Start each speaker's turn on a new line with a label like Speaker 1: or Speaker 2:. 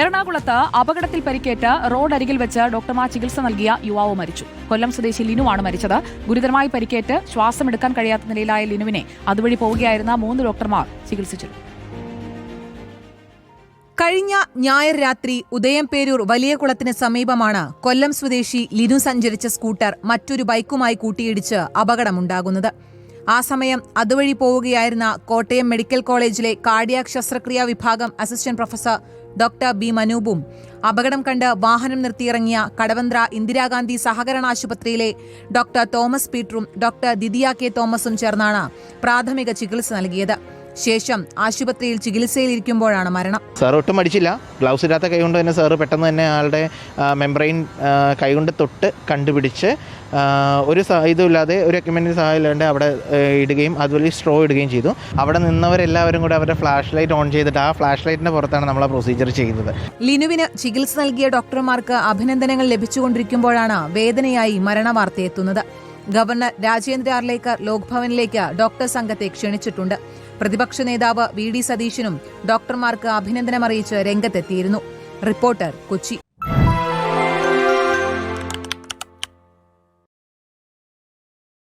Speaker 1: എറണാകുളത്ത് അപകടത്തിൽ പരിക്കേറ്റ് റോഡരികിൽ വെച്ച് ഡോക്ടർമാർ ചികിത്സ നൽകിയ യുവാവ് മരിച്ചു. കൊല്ലം സ്വദേശി ലിനുവാണ് മരിച്ചത്. ഗുരുതരമായി പരിക്കേറ്റ് ശ്വാസമെടുക്കാൻ കഴിയാത്ത നിലയിലായ ലിനുവിനെ അതുവഴി പോവുകയായിരുന്ന മൂന്ന് ഡോക്ടർമാർ ചികിത്സിച്ചു
Speaker 2: കഴിഞ്ഞ ഞായർ രാത്രി ഉദയംപേരൂർ വലിയകുളത്തിന് സമീപമാണ് കൊല്ലം സ്വദേശി ലിനു സഞ്ചരിച്ച സ്കൂട്ടർ മറ്റൊരു ബൈക്കുമായി കൂട്ടിയിടിച്ച് അപകടമുണ്ടാകുന്നത്. ആ സമയം അതുവഴി പോവുകയായിരുന്ന കോട്ടയം മെഡിക്കൽ കോളേജിലെ കാർഡിയാക് ശസ്ത്രക്രിയാ വിഭാഗം അസിസ്റ്റന്റ് പ്രൊഫസർ ഡോക്ടർ ബി മനൂപും. അപകടം കണ്ട് വാഹനം നിർത്തിയിറങ്ങിയ കടവന്ത്ര ഇന്ദിരാഗാന്ധി സഹകരണ ആശുപത്രിയിലെ ഡോക്ടർ തോമസ് പീറ്ററും ഡോക്ടർ ദിദിയ കെ തോമസും ചേർന്നാണ് പ്രാഥമിക ചികിത്സ നൽകിയത്. ശേഷം ആശുപത്രിയിൽ ചികിത്സയിലിരിക്കുമ്പോഴാണ് മരണം.
Speaker 3: സാർ ഒട്ടും മടിച്ചില്ല. ഗ്ലൗസ് ഇല്ലാത്ത കൈകൊണ്ട് തന്നെ സാറ് പെട്ടെന്ന് തന്നെ ആളുടെ മെംബ്രെയിൻ കൈകൊണ്ട് തൊട്ട് കണ്ടുപിടിച്ച് ഒരു ഇതുമില്ലാതെ ഒരു എക്യുപ്മെന്റിന്റെ സഹായം ഇല്ലാണ്ട് അവിടെ ഇടുകയും അതുപോലെ സ്ട്രോ ഇടുകയും ചെയ്തു. അവിടെ നിന്നവരെല്ലാവരും കൂടെ അവരുടെ ഫ്ലാഷ് ലൈറ്റ് ഓൺ ചെയ്തിട്ട് ആ ഫ്ലാഷ് ലൈറ്റിന്റെ പുറത്താണ് നമ്മൾ ആ പ്രൊസീജിയർ ചെയ്യുന്നത്.
Speaker 2: ലിനുവിന് ചികിത്സ നൽകിയ ഡോക്ടർമാർക്ക് അഭിനന്ദനങ്ങൾ ലഭിച്ചുകൊണ്ടിരിക്കുമ്പോഴാണ് വേദനയായി മരണവാർത്തയെത്തുന്നത് ഗവർണർ രാജേന്ദ്ര ആർലേക്കർ ലോക്ഭവനിലേക്ക് ഡോക്ടർ സംഘത്തെ ക്ഷണിച്ചിട്ടുണ്ട്. പ്രതിപക്ഷ നേതാവ് വി ഡി സതീശനും ഡോക്ടർമാർക്ക് അഭിനന്ദനം അറിയിച്ച് രംഗത്തെത്തിയിരുന്നു. റിപ്പോർട്ടർ കൊച്ചി.